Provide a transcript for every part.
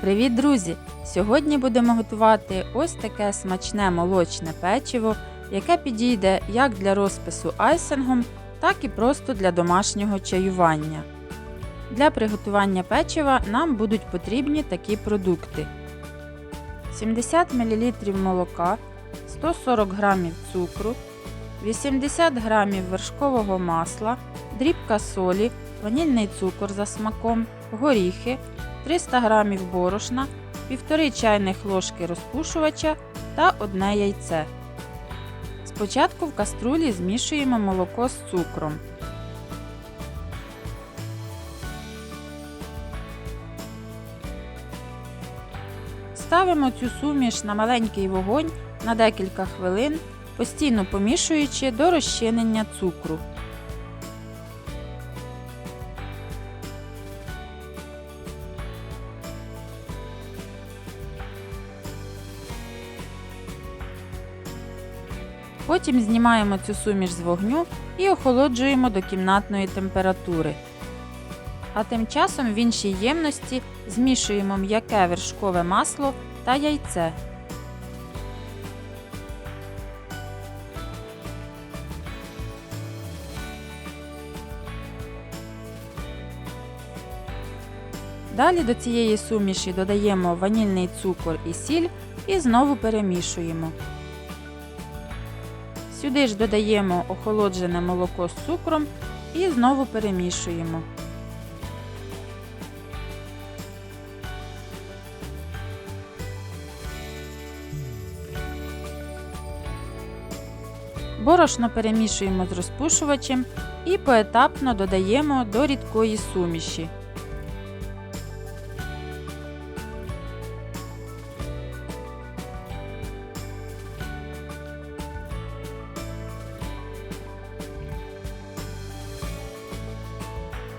Привіт, друзі! Сьогодні будемо готувати ось таке смачне молочне печиво, яке підійде як для розпису айсингом, так і просто для домашнього чаювання. Для приготування печива нам будуть потрібні такі продукти: 70 мл молока, 140 г цукру, 80 г вершкового масла, дрібка солі, ванільний цукор за смаком, горіхи. 300 г борошна, 1,5 чайних ложки розпушувача та одне яйце. Спочатку в каструлі змішуємо молоко з цукром. Ставимо цю суміш на маленький вогонь на декілька хвилин, постійно помішуючи до розчинення цукру. Потім знімаємо цю суміш з вогню і охолоджуємо до кімнатної температури. А тим часом в іншій ємності змішуємо м'яке вершкове масло та яйце. Далі до цієї суміші додаємо ванільний цукор і сіль і знову перемішуємо. Сюди ж додаємо охолоджене молоко з цукром і знову перемішуємо. Борошно перемішуємо з розпушувачем і поетапно додаємо до рідкої суміші.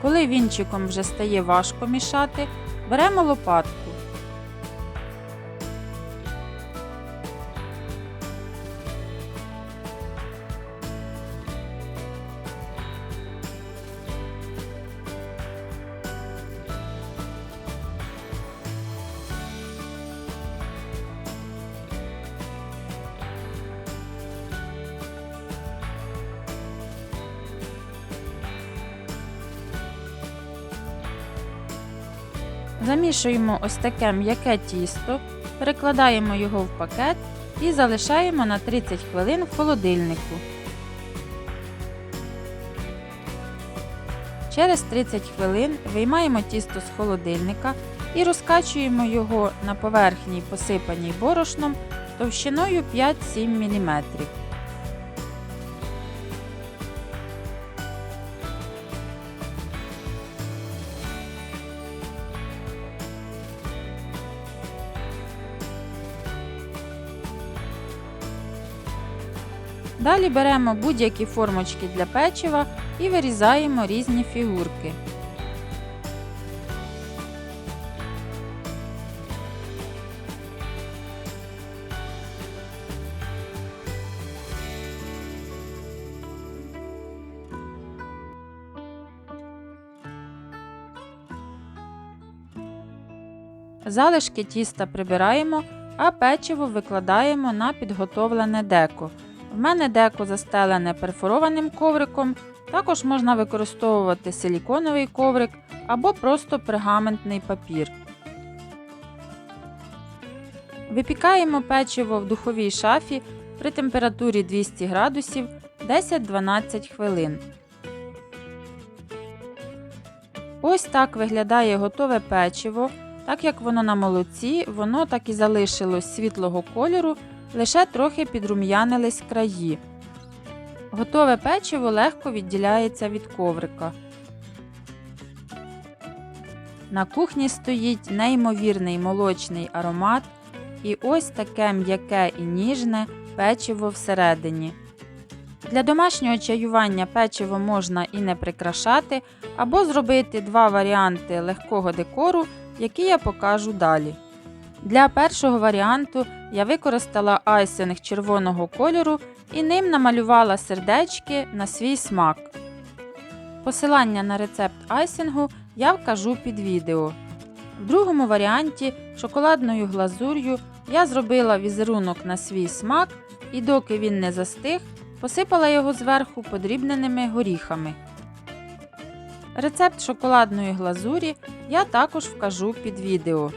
Коли вінчиком вже стає важко мішати, беремо лопатку. Замішуємо ось таке м'яке тісто, перекладаємо його в пакет і залишаємо на 30 хвилин в холодильнику. Через 30 хвилин виймаємо тісто з холодильника і розкачуємо його на поверхні, посипаній борошном товщиною 5-7 мм. Далі беремо будь-які формочки для печива і вирізаємо різні фігурки. Залишки тіста прибираємо, а печиво викладаємо на підготовлене деко. В мене деко застелене перфорованим ковриком, також можна використовувати силіконовий коврик або просто пергаментний папір. Випікаємо печиво в духовій шафі при температурі 200 градусів 10-12 хвилин. Ось так виглядає готове печиво. Так як воно на молоці, воно так і залишилось світлого кольору лише трохи підрум'янились краї. Готове печиво легко відділяється від коврика. На кухні стоїть неймовірний молочний аромат і ось таке м'яке і ніжне печиво всередині. Для домашнього чаювання печиво можна і не прикрашати, або зробити два варіанти легкого декору, які я покажу далі. Для першого варіанту я використала айсинг червоного кольору і ним намалювала сердечки на свій смак. Посилання на рецепт айсингу я вкажу під відео. В другому варіанті шоколадною глазур'ю я зробила візерунок на свій смак і доки він не застиг, посипала його зверху подрібненими горіхами. Рецепт шоколадної глазурі я також вкажу під відео.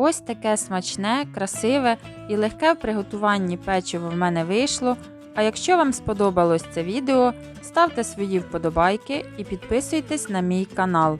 Ось таке смачне, красиве і легке в приготуванні печиво в мене вийшло. А якщо вам сподобалось це відео, ставте свої вподобайки і підписуйтесь на мій канал.